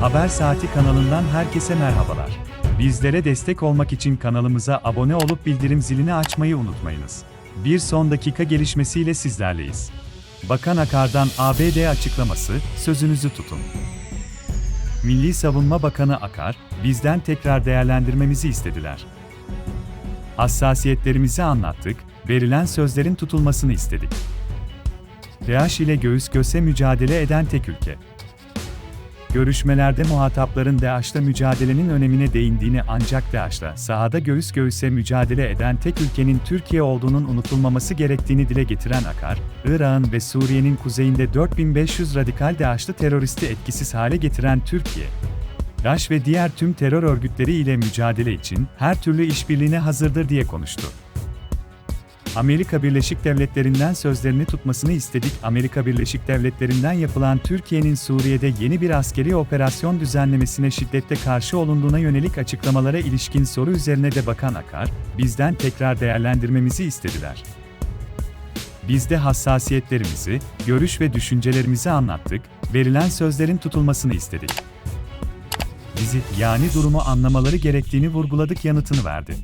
Haber Saati kanalından herkese merhabalar. Bizlere destek olmak için kanalımıza abone olup bildirim zilini açmayı unutmayınız. Bir son dakika gelişmesiyle sizlerleyiz. Bakan Akar'dan ABD açıklaması, sözünüzü tutun. Milli Savunma Bakanı Akar, bizden tekrar değerlendirmemizi istediler. Hassasiyetlerimizi anlattık, verilen sözlerin tutulmasını istedik. DAEŞ ile göğüs göğüse mücadele eden tek ülke. Görüşmelerde muhatapların DAEŞ'la mücadelenin önemine değindiğini ancak DAEŞ'la sahada göğüs göğüse mücadele eden tek ülkenin Türkiye olduğunun unutulmaması gerektiğini dile getiren Akar, Irak'ın ve Suriye'nin kuzeyinde 4500 radikal DAEŞ'lı teröristi etkisiz hale getiren Türkiye, DAEŞ ve diğer tüm terör örgütleri ile mücadele için her türlü işbirliğine hazırdır diye konuştu. Amerika Birleşik Devletleri'nden sözlerini tutmasını istedik. Amerika Birleşik Devletleri'nden yapılan Türkiye'nin Suriye'de yeni bir askeri operasyon düzenlemesine şiddetle karşı olunduğuna yönelik açıklamalara ilişkin soru üzerine de Bakan Akar, bizden tekrar değerlendirmemizi istediler. Biz de hassasiyetlerimizi, görüş ve düşüncelerimizi anlattık, verilen sözlerin tutulmasını istedik. Bizi, yani durumu anlamaları gerektiğini vurguladık yanıtını verdi.